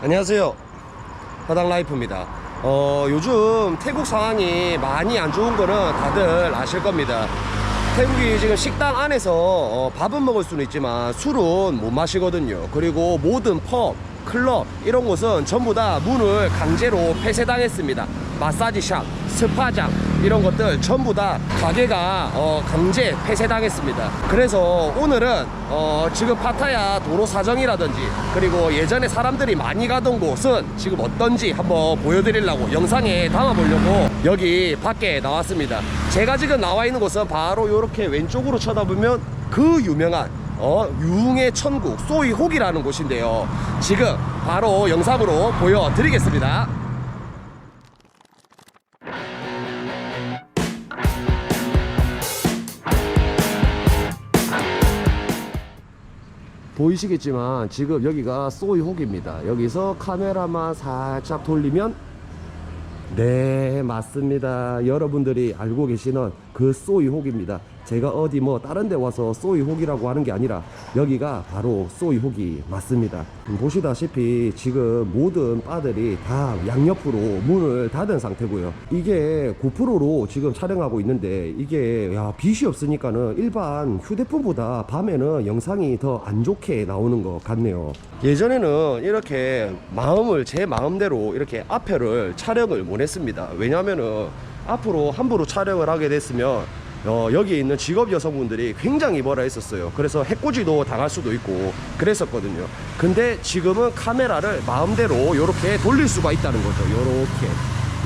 안녕하세요. 화당 라이프입니다. 어, 요즘 태국 상황이 많이 안 좋은 거는 다들 아실 겁니다. 태국이 지금 식당 안에서 어, 밥은 먹을 수는 있지만 술은 못 마시거든요. 그리고 모든 펍, 클럽 이런 곳은 전부 다 문을 강제로 폐쇄당했습니다. 마사지샵, 스파장 이런 것들 전부 다 가게가 어, 강제 폐쇄당했습니다. 그래서 오늘은 어, 지금 파타야 도로 사정이라든지 그리고 예전에 사람들이 많이 가던 곳은 지금 어떤지 한번 보여드리려고 영상에 담아보려고 여기 밖에 나왔습니다. 제가 지금 나와 있는 곳은 바로 이렇게 왼쪽으로 쳐다보면 그 유명한 어, 유흥의 천국 소이혹이라는 곳인데요. 지금 바로 영상으로 보여드리겠습니다. 보이시겠지만 지금 여기가 소이혹입니다. 여기서 카메라만 살짝 돌리면 네 맞습니다. 여러분들이 알고 계시는 그 소이혹입니다. 제가 어디 뭐 다른 데 와서 소이혹이라고 하는 게 아니라 여기가 바로 소이혹이 맞습니다. 보시다시피 지금 모든 바들이 다 양옆으로 문을 닫은 상태고요. 이게 고프로로 지금 촬영하고 있는데 이게 야 빛이 없으니까는 일반 휴대폰보다 밤에는 영상이 더 안 좋게 나오는 것 같네요. 예전에는 이렇게 마음을 제 마음대로 이렇게 앞에를 촬영을 못 했습니다. 왜냐면은 앞으로 함부로 촬영을 하게 됐으면 어, 여기 있는 직업 여성분들이 굉장히 뭐라 했었어요. 그래서 해코지도 당할 수도 있고 그랬었거든요. 근데 지금은 카메라를 마음대로 이렇게 돌릴 수가 있다는 거죠. 이렇게.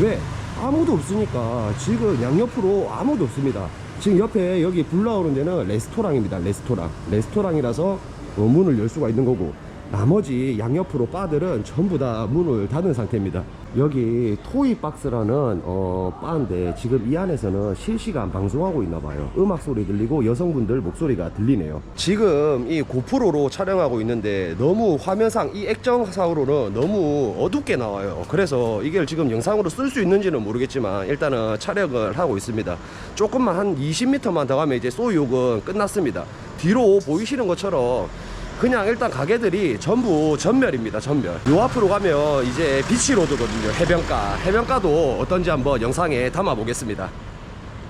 왜? 아무도 없으니까 지금 양옆으로 아무도 없습니다. 지금 옆에 여기 불 나오는 데는 레스토랑입니다. 레스토랑. 레스토랑이라서 어, 문을 열 수가 있는 거고 나머지 양옆으로 바들은 전부 다 문을 닫은 상태입니다. 여기 토이박스라는 어, 바인데 지금 이 안에서는 실시간 방송하고 있나 봐요. 음악 소리 들리고 여성분들 목소리가 들리네요. 지금 이 고프로로 촬영하고 있는데 너무 화면상 이 액정상으로는 너무 어둡게 나와요. 그래서 이걸 지금 영상으로 쓸 수 있는지는 모르겠지만 일단은 촬영을 하고 있습니다. 조금만 한 20m만 더 가면 이제 소유욕은 끝났습니다. 뒤로 보이시는 것처럼 그냥 일단 가게들이 전부 전멸입니다 전멸. 요 앞으로 가면 이제 비치로드거든요 해변가. 해변가도 어떤지 한번 영상에 담아 보겠습니다.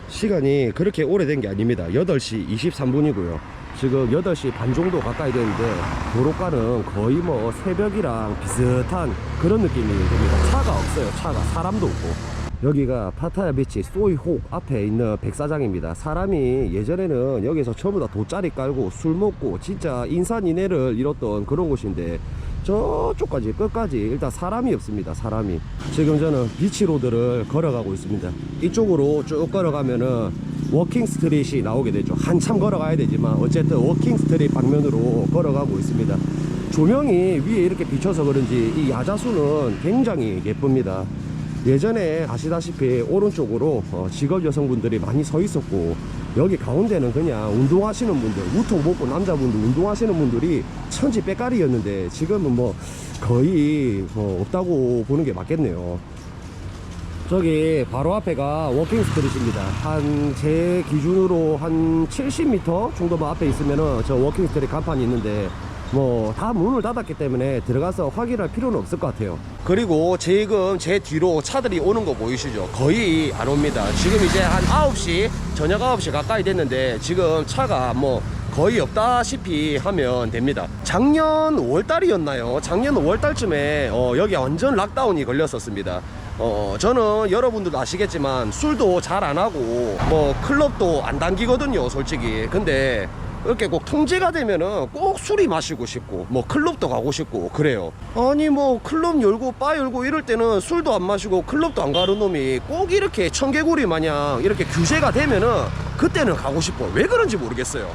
시간이 그렇게 오래된 게 아닙니다. 8시 23분이고요. 지금 8시 반 정도 가까이 되는데 도로가는 거의 뭐 새벽이랑 비슷한 그런 느낌이 듭니다. 차가 없어요 차가. 사람도 없고 여기가 파타야 비치 소이혹 앞에 있는 백사장입니다. 사람이 예전에는 여기서 전부 다 돗자리 깔고 술 먹고 진짜 인산인해를 이뤘던 그런 곳인데 저쪽까지 끝까지 일단 사람이 없습니다. 사람이 지금 저는 비치로드를 걸어가고 있습니다. 이쪽으로 쭉 걸어가면은 워킹 스트릿이 나오게 되죠. 한참 걸어가야 되지만 어쨌든 워킹 스트릿 방면으로 걸어가고 있습니다. 조명이 위에 이렇게 비쳐서 그런지 이 야자수는 굉장히 예쁩니다. 예전에 아시다시피 오른쪽으로 어, 직업 여성분들이 많이 서 있었고 여기 가운데는 그냥 운동하시는 분들 우통 벗고 남자분들 운동하시는 분들이 천지 빼까리였는데 지금은 뭐 거의 어, 없다고 보는 게 맞겠네요. 저기 바로 앞에가 워킹 스트릿입니다. 한 제 기준으로 한 70m 정도만 앞에 있으면은 저 워킹 스트릿 간판이 있는데 뭐 다 문을 닫았기 때문에 들어가서 확인할 필요는 없을 것 같아요. 그리고 지금 제 뒤로 차들이 오는 거 보이시죠? 거의 안 옵니다. 지금 이제 한 9시 저녁 9시 가까이 됐는데 지금 차가 뭐 거의 없다시피 하면 됩니다. 작년 5월달이었나요? 작년 5월달쯤에 어, 여기 완전 락다운이 걸렸었습니다. 어, 저는 여러분들도 아시겠지만 술도 잘 안 하고 뭐 클럽도 안 당기거든요 솔직히. 근데 이렇게 꼭 통제가 되면은 꼭 술이 마시고 싶고 뭐 클럽도 가고 싶고 그래요. 아니 뭐 클럽 열고 바 열고 이럴 때는 술도 안 마시고 클럽도 안 가는 놈이 꼭 이렇게 청개구리 마냥 이렇게 규제가 되면은 그때는 가고 싶어. 왜 그런지 모르겠어요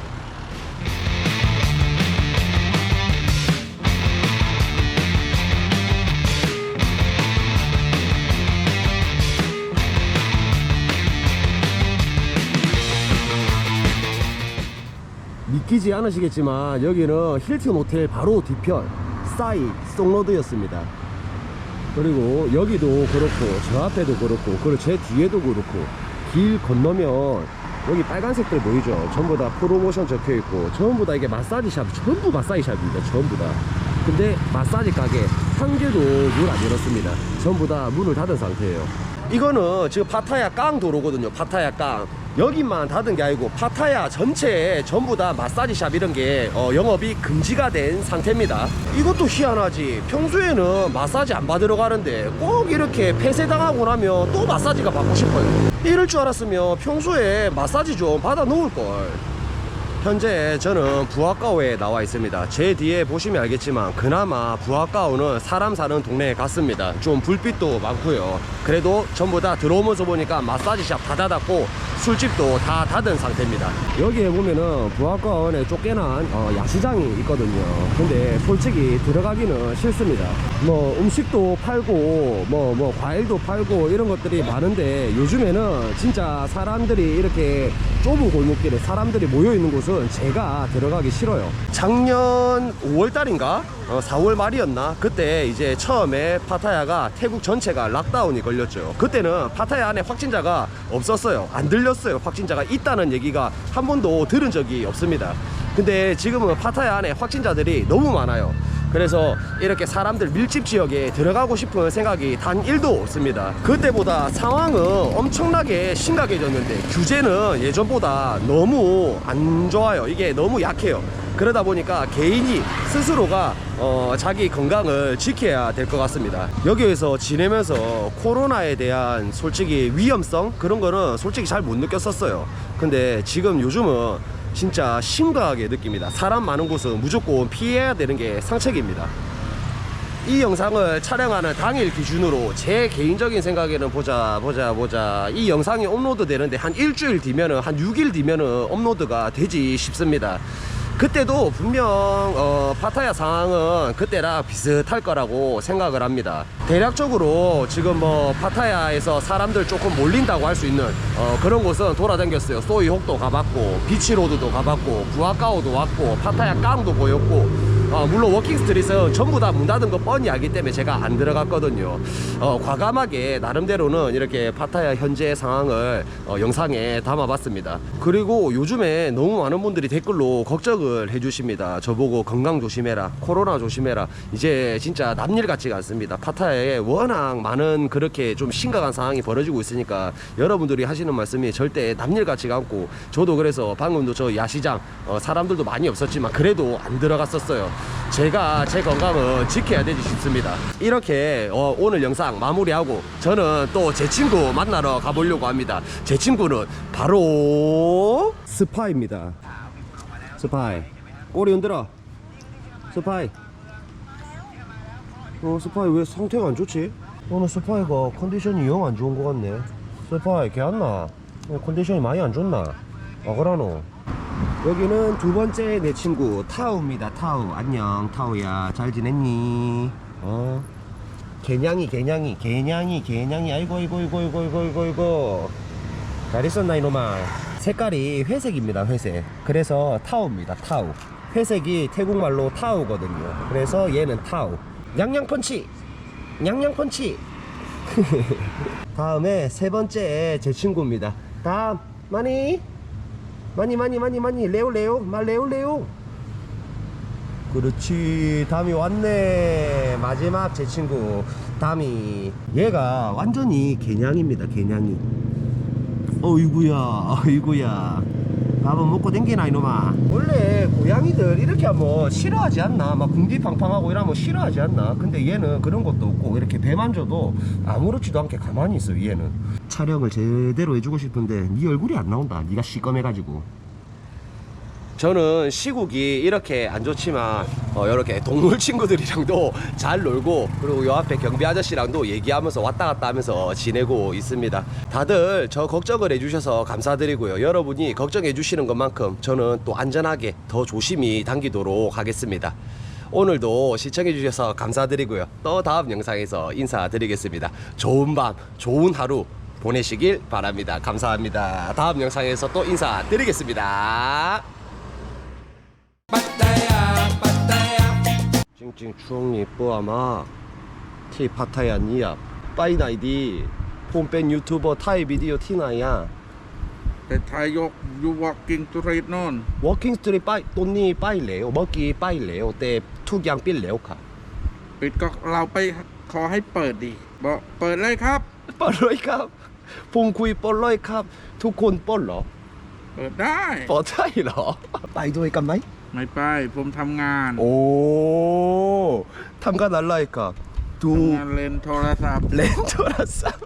믿기지 않으시겠지만 여기는 힐튼 호텔 바로 뒤편 싸이 송로드였습니다 그리고 여기도 그렇고 저 앞에도 그렇고 그리고 제 뒤에도 그렇고 길 건너면 여기 빨간색들 보이죠 전부 다 프로모션 적혀 있고 전부 다 이게 마사지 샵 전부 마사지 샵입니다 전부 다 근데 마사지 가게 한 개도 문 안 열었습니다. 전부 다 문을 닫은 상태예요. 이거는 지금 파타야 깡 도로거든요. 파타야 깡. 여기만 닫은 게 아니고 파타야 전체에 전부 다 마사지샵 이런 게 어, 영업이 금지가 된 상태입니다. 이것도 희한하지. 평소에는 마사지 안 받으러 가는데 꼭 이렇게 폐쇄당하고 나면 또 마사지가 받고 싶어요. 이럴 줄 알았으면 평소에 마사지 좀 받아 놓을 걸. 현재 저는 부하가오에 나와 있습니다. 제 뒤에 보시면 알겠지만 그나마 부하가오는 사람 사는 동네에 갔습니다. 좀 불빛도 많고요. 그래도 전부 다 들어오면서 보니까 마사지샵 다 닫았고 술집도 다 닫은 상태입니다. 여기에 보면은 부하가원에 쫓겨난 어, 야시장이 있거든요. 근데 솔직히 들어가기는 싫습니다. 뭐 음식도 팔고 뭐뭐 과일도 팔고 이런 것들이 많은데 요즘에는 진짜 사람들이 이렇게 좁은 골목길에 사람들이 모여 있는 곳은 제가 들어가기 싫어요. 작년 5월 달인가? 어, 4월 말이었나? 그때 이제 처음에 파타야가 태국 전체가 락다운이 걸렸죠. 그때는 파타야 안에 확진자가 없었어요. 안 들렸어요. 확진자가 있다는 얘기가 한 번도 들은 적이 없습니다. 근데 지금은 파타야 안에 확진자들이 너무 많아요. 그래서 이렇게 사람들 밀집 지역에 들어가고 싶은 생각이 단 1도 없습니다. 그때보다 상황은 엄청나게 심각해졌는데 규제는 예전보다 너무 안 좋아요. 이게 너무 약해요. 그러다 보니까 개인이 스스로가 어, 자기 건강을 지켜야 될 것 같습니다. 여기에서 지내면서 코로나에 대한 솔직히 위험성 그런 거는 솔직히 잘 못 느꼈었어요. 근데 지금 요즘은 진짜 심각하게 느낍니다. 사람 많은 곳은 무조건 피해야 되는 게 상책입니다. 이 영상을 촬영하는 당일 기준으로 제 개인적인 생각에는 보자 보자 보자 이 영상이 업로드 되는데 한 일주일 뒤면은 한 6일 뒤면은 업로드가 되지 싶습니다. 그때도 분명 어, 파타야 상황은 그때랑 비슷할 거라고 생각을 합니다. 대략적으로 지금 뭐 파타야에서 사람들 조금 몰린다고 할 수 있는 어, 그런 곳은 돌아다녔어요. 소이혹도 가봤고 비치로드도 가봤고 부하가오도 왔고 파타야 깡도 보였고 어, 물론 워킹 스트릿은 전부 다 문 닫은 거 뻔히 알기 때문에 제가 안 들어갔거든요. 어, 과감하게 나름대로는 이렇게 파타야 현재 상황을 어, 영상에 담아봤습니다. 그리고 요즘에 너무 많은 분들이 댓글로 걱정을 해주십니다. 저보고 건강 조심해라, 코로나 조심해라. 이제 진짜 남일 같지가 않습니다. 파타야에 워낙 많은 그렇게 좀 심각한 상황이 벌어지고 있으니까 여러분들이 하시는 말씀이 절대 남일 같지가 않고 저도 그래서 방금도 저 야시장 어, 사람들도 많이 없었지만 그래도 안 들어갔었어요. 제가 제 건강은 지켜야 되지 싶습니다. 이렇게 어, 오늘 영상 마무리하고 저는 또 제 친구 만나러 가보려고 합니다. 제 친구는 바로 스파입니다. 스파이 꼬리 흔들어. 스파이. 어 스파이 왜 상태가 안 좋지? 오늘 스파이가 컨디션이 영 안 좋은 것 같네. 스파이 걔안 나? 어, 컨디션이 많이 안 좋나? 아 그러노? 여기는 두 번째 내 친구 타우입니다. 타우 안녕 타우야. 잘 지냈니? 어? 개냥이 개냥이 개냥이 개냥이. 아이고 아이고 아이고 아이고 아이고 아이고 아이고. 잘 있었나 이놈아? 색깔이 회색입니다 회색. 그래서 타우입니다 타우. 회색이 태국말로 타우거든요. 그래서 얘는 타우. 냥냥펀치! 냥냥펀치! 다음에 세 번째 제 친구입니다. 다음 마니 마니 마니 마니 마니 레오 레오. 말 레오 레오. 그렇지. 담이 왔네. 마지막 제 친구. 담이. 얘가 완전히 개냥입니다. 개냥이. 어이구야. 어이구야 밥은 먹고 댕기나 이놈아. 원래 고양이들 이렇게 하면 싫어하지 않나? 막 궁디팡팡하고 이러면 싫어하지 않나? 근데 얘는 그런 것도 없고 이렇게 배만 줘도 아무렇지도 않게 가만히 있어 얘는. 촬영을 제대로 해주고 싶은데 네 얼굴이 안 나온다. 네가 시꺼매가지고 저는 시국이 이렇게 안 좋지만 어, 이렇게 동물 친구들이랑도 잘 놀고 그리고 요 앞에 경비 아저씨랑도 얘기하면서 왔다 갔다 하면서 지내고 있습니다. 다들 저 걱정을 해주셔서 감사드리고요. 여러분이 걱정해 주시는 것만큼 저는 또 안전하게 더 조심히 당기도록 하겠습니다. 오늘도 시청해 주셔서 감사드리고요. 또 다음 영상에서 인사드리겠습니다. 좋은 밤, 좋은 하루 보내시길 바랍니다. 감사합니다. 다음 영상에서 또 인사드리겠습니다. ปัตตจริงช่วงนี้ปัวมาที่พัทยานี่ยไปไหนดีผมเป็นยูทูบเบอร์ไทยวิดีโอที่ไหนอะแต่ทายกอยู่ walking street นอน walking street ไปตรงนี้ไปเหลวเมื่อกี้ไปเหลวแต่ทุกอย่างปิดแล้วค่ะ ปิดก็เราไปขอให้เปิดดีบอกเปิดเลยครับ เปิดเลยครับผงคุยเปิดเลยครับ ทุกคนเปิดเหรอ เปิดได้ปิดได้เหรอ ไปด้วยกันไหม ไม่ไป ผมทำงานโอ้ทำงานอะไรกับดูทำงานเล่นโทรศัพท์ เล่นโทรศัพท์